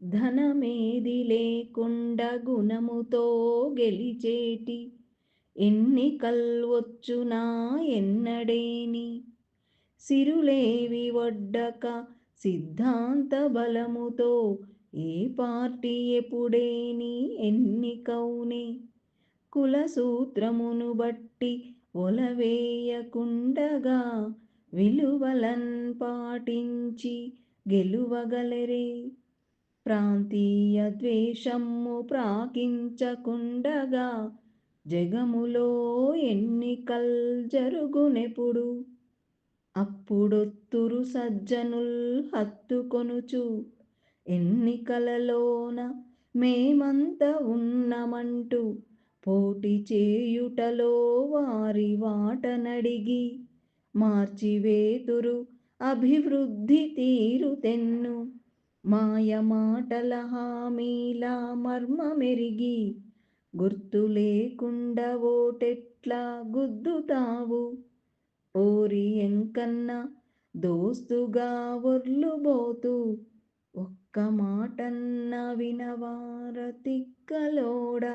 ధనమేది లేకుండా గుణముతో గెలిచేటి? ఎన్నికల్ వచ్చునా ఎన్నడేని? సిరులేవి వడ్డక సిద్ధాంత బలముతో ఏ పార్టీ ఎప్పుడేని ఎన్నికౌనే కుల సూత్రమును బట్టి ఒలవేయకుండగా విలువలన్ పాటించి గెలువగలరే? ప్రాంతీయ ద్వేషము ప్రాకించకుండగా జగములో ఎన్నికల్ జరుగునెప్పుడు? అప్పుడొత్తురు సజ్జనుల్ హత్తుకొనుచు ఎన్నికలలోన మేమంత ఉన్నమంటూ పోటీ చేయుటలో వారి వాటనడిగి మార్చివేతురు అభివృద్ధి తీరు మాయమాటల హామీలా హామీల మర్మమెరిగి గుర్తు లేకుండా ఓటెట్లా గుద్దుతావు. ఓరి ఎంకన్న దోస్తుగా ఒర్లుబోతూ ఒక్క మాటన్న వినవార తిక్కలోడా.